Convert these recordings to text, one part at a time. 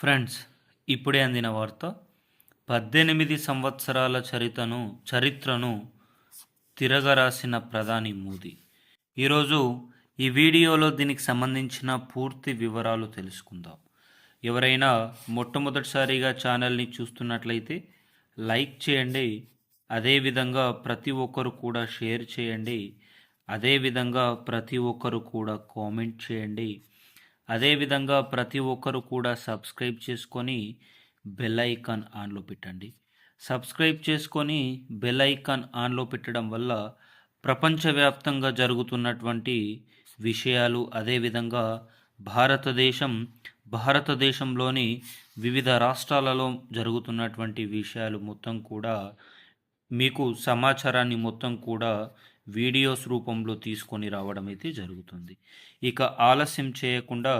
Friends ఇప్పుడే అందిన వార్త పద్దెనిమిది సంవత్సరాల చరితను చరిత్రను తిరగరాసిన ప్రధాని మోదీ. ఈరోజు ఈ వీడియోలో దీనికి సంబంధించిన పూర్తి వివరాలు తెలుసుకుందాం. ఎవరైనా మొట్టమొదటిసారిగా ఛానల్ని చూస్తున్నట్లయితే లైక్ చేయండి అదేవిధంగా ప్రతి ఒక్కరు కూడా షేర్ చేయండి అదేవిధంగా ప్రతి ఒక్కరు కూడా కామెంట్ చేయండి. అదేవిధంగా ప్రతి ఒక్కరు కూడా సబ్స్క్రైబ్ చేసుకొని బెల్ ఐకాన్ ఆన్లో పెట్టండి. సబ్స్క్రైబ్ చేసుకొని బెల్ ఐకాన్ ఆన్లో పెట్టడం వల్ల ప్రపంచవ్యాప్తంగా జరుగుతున్నటువంటి విషయాలు అదేవిధంగా భారతదేశం భారతదేశంలోని వివిధ రాష్ట్రాలలో జరుగుతున్నటువంటి విషయాలు మొత్తం కూడా మీకు సమాచారాన్ని మొత్తం కూడా వీడియోస్ రూపంలో తీసుకొని రావడం అయితే జరుగుతుంది. ఇక ఆలస్యం చేయకుండా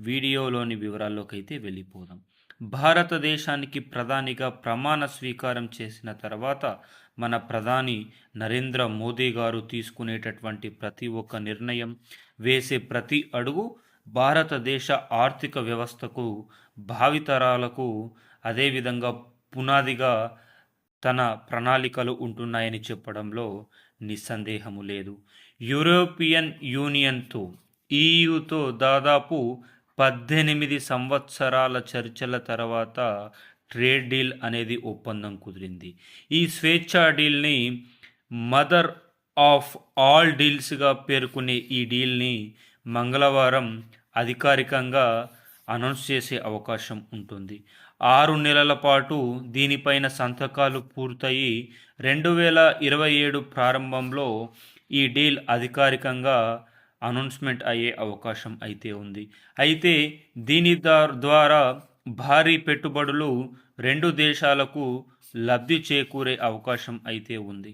వీడియోలోని వివరాల్లోకి అయితే వెళ్ళిపోదాం. భారతదేశానికి ప్రధానిగా ప్రమాణ స్వీకారం చేసిన తర్వాత మన ప్రధాని నరేంద్ర మోదీ గారు తీసుకునేటటువంటి ప్రతి ఒక్క నిర్ణయం వేసే ప్రతి అడుగు భారతదేశ ఆర్థిక వ్యవస్థకు భావితరాలకు అదేవిధంగా పునాదిగా తన ప్రణాళికలు ఉంటున్నాయని చెప్పడంలో నిస్సందేహము లేదు. యూరోపియన్ యూనియన్తో ఈయుతో దాదాపు పద్దెనిమిది సంవత్సరాల చర్చల తర్వాత ట్రేడ్ డీల్ అనేది ఒప్పందం కుదిరింది. ఈ స్వేచ్ఛా డీల్ని మదర్ ఆఫ్ ఆల్ డీల్స్గా పేర్కొనే ఈ డీల్ని మంగళవారం అధికారికంగా అనౌన్స్ చేసే అవకాశం ఉంటుంది. ఆరు నెలల పాటు దీనిపైన సంతకాలు పూర్తయి రెండు వేల ఇరవై ఏడు ప్రారంభంలో ఈ డీల్ అధికారికంగా అనౌన్స్మెంట్ అయ్యే అవకాశం అయితే ఉంది. అయితే దీని ద్వారా భారీ పెట్టుబడులు రెండు దేశాలకు లబ్ధి చేకూరే అవకాశం అయితే ఉంది.